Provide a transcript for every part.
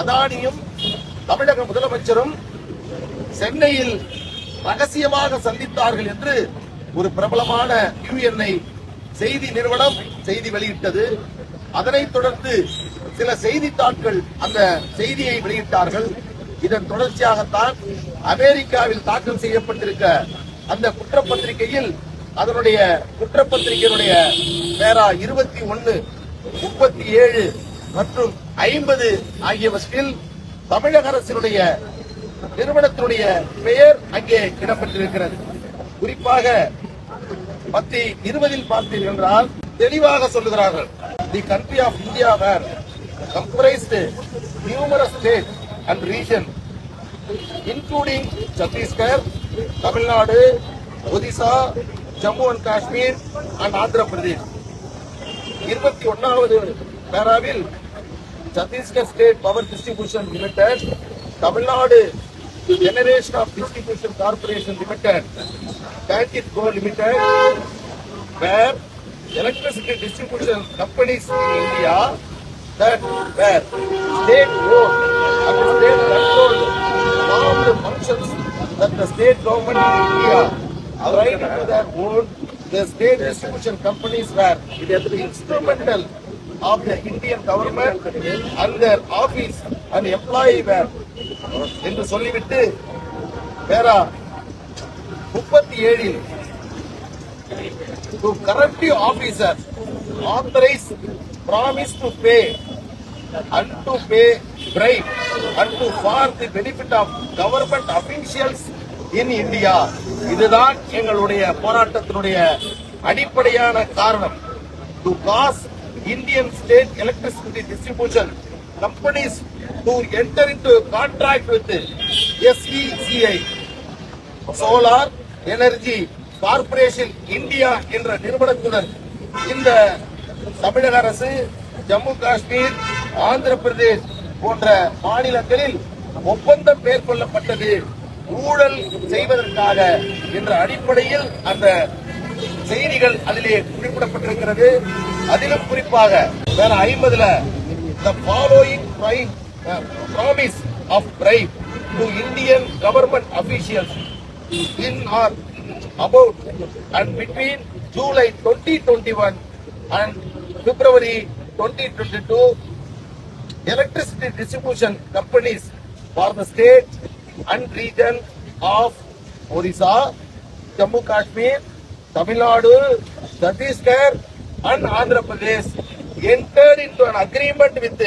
அதானியும் தமிழக முதலமைச்சரும் சென்னையில் ரகசியமாக சந்தித்தார்கள் என்று ஒரு பிரபலமான யூஎன்ஐ செய்தி நிறுவனம் செய்தி வெளியிட்டது. அதனைத் தொடர்ந்து சில செய்தித்தாட்கள் அந்த செய்தியை வெளியிட்டார்கள். இதன் தொடர்ச்சியாகத்தான் அமெரிக்காவில் தாக்கல் செய்யப்பட்டிருக்க அந்த குற்றப்பத்திரிகையில் அதனுடைய குற்றப்பத்திரிகையினுடைய பேரா இருபத்தி ஒன்னு முப்பத்தி ஏழு மற்றும் ஐம்பது ஆகியவற்றில் தமிழக அரசினுடைய நிறுவனத்தினுடைய பெயர் அங்கே இடம்பெற்றிருக்கிறது. குறிப்பாக பத்தி இருபதில் பார்த்தீர்கள் என்றால் தெளிவாக சொல்லுகிறார்கள். The country of India where comprised numerous state and region including Chhattisgarh Tamil Nadu Odisha Jammu and Kashmir and Andhra Pradesh இருபத்தி ஒன்னாவது பேராவில் Chhattisgarh state power distribution limited Tamil Nadu generation of distribution corporation limited candid co limited where electricity distribution companies in India that were state owned and state controlled formed functions that the state government in India right into their own the state distribution companies were instrumental of the Indian government and their office and employee were என்று சொல்லிவிட்டு வேற முப்பத்தி ஏழில் to corruptive officers authorized promise to pay and to pay bribe and to for the benefit of government officials in India இதுதான் எங்களுடைய போராட்டத்தினுடைய அடிப்படையான காரணம் to cause Indian state electricity distribution companies to enter into a contract with SECI solar energy corporation India என்ற நிறுவனத்துடன் இந்த தமிழக அரசு ஜம்மு காஷ்மீர் ஆந்திர பிரதேஷ் போன்ற மாநிலங்களில் ஒப்பந்தம் மேற்கொள்ளப்பட்டது. ஊழல் செய்வதற்காக என்ற அடிப்படையில் அந்த செய்திகள் அதிலே குறிப்பிடப்பட்டிருக்கிறது அதிலும் குறிப்பாக வேற ஐம்பதுல the following prime promise of prime to Indian government officials in or about and between July twenty twenty one and February twenty twenty two electricity distribution companies for the state and region of Orissa, Jammu Kashmir Tamil Nadu Chhattisgarh and Andhra Pradesh entered into an agreement with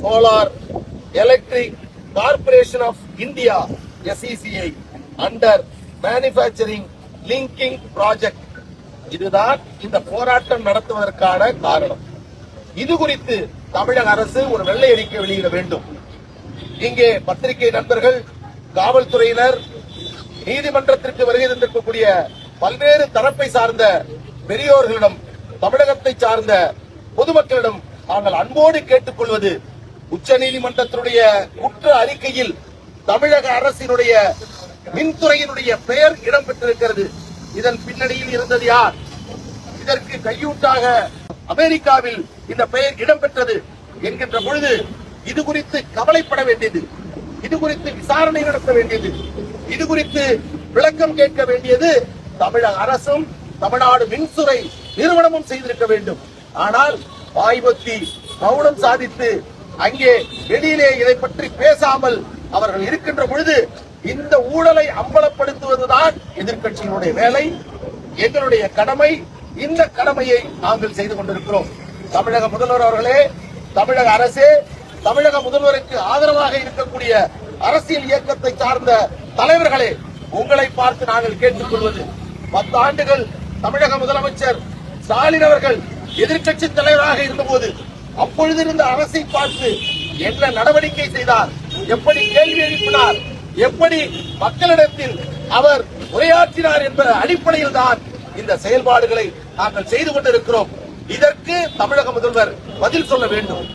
solar Solar Electric of India SECI under under linking project இதுதான் இந்த போராட்டம் நடத்துவதற்கான காரணம் இது குறித்து தமிழக அரசு ஒரு வெள்ளை அறிக்கை வெளியிட வேண்டும் இங்கே பத்திரிகை நண்பர்கள் காவல்துறையினர் நீதிமன்றத்திற்கு வருகை தந்திருக்கக்கூடிய பல்வேறு தரப்பை சார்ந்த பெரியோர்களிடம் தமிழகத்தை சார்ந்த பொதுமக்களிடம் நாங்கள் அன்போடு கேட்டுக்கொள்வது உச்ச நீதிமன்றத்தினுடைய குற்ற அறிக்கையில் தமிழக அரசினுடைய மின்துறையினுடைய பெயர் இடம்பெற்றிருக்கிறது. இதன் பின்னணியில் இருந்தது யார்? இதற்கு கையூட்டாக அமெரிக்காவில் இந்த பெயர் இடம்பெற்றது என்கின்ற பொழுது இது குறித்து கவலைப்பட வேண்டியது. இது குறித்து விசாரணை நடத்த வேண்டியது. இது குறித்து விளக்கம் கேட்க வேண்டியது தமிழக அரசும் தமிழ்நாடு மின்துறை நிறுவனமும் செய்திருக்க வேண்டும். ஆனால் வாய்வத்தி மௌனம் சாதித்து அங்கே வெளியிலே இதை பற்றி பேசாமல் அவர்கள் இருக்கின்ற பொழுது இந்த ஊழலை அம்பலப்படுத்துவதுதான் எதிர்கட்சியினுடைய வேலை எங்களுடைய கடமை இந்த கடமையை நாங்கள் செய்து கொண்டிருக்கிறோம். தமிழக முதல்வர் அவர்களே தமிழக அரசே தமிழக முதல்வருக்கு ஆதரவாக இருக்கக்கூடிய அரசியல் இயக்கத்தை சார்ந்த தலைவர்களே உங்களை பார்த்து நாங்கள் கேட்டுக்கொள்வது பத்து ஆண்டுகள் தமிழக முதலமைச்சர் ஸ்டாலின் அவர்கள் எதிர்க்கட்சி தலைவராக இருந்தபோது அப்பொழுது இருந்த அரசை பார்த்து என்ன நடவடிக்கை செய்தார் எப்படி கேள்வி எழுப்பினார் எப்படி மக்களிடத்தில் அவர் உரையாற்றினார் என்ற அடிப்படையில் தான் இந்த செயல்பாடுகளை நாங்கள் செய்து கொண்டிருக்கிறோம். இதற்கு தமிழக முதல்வர் பதில் சொல்ல வேண்டும்.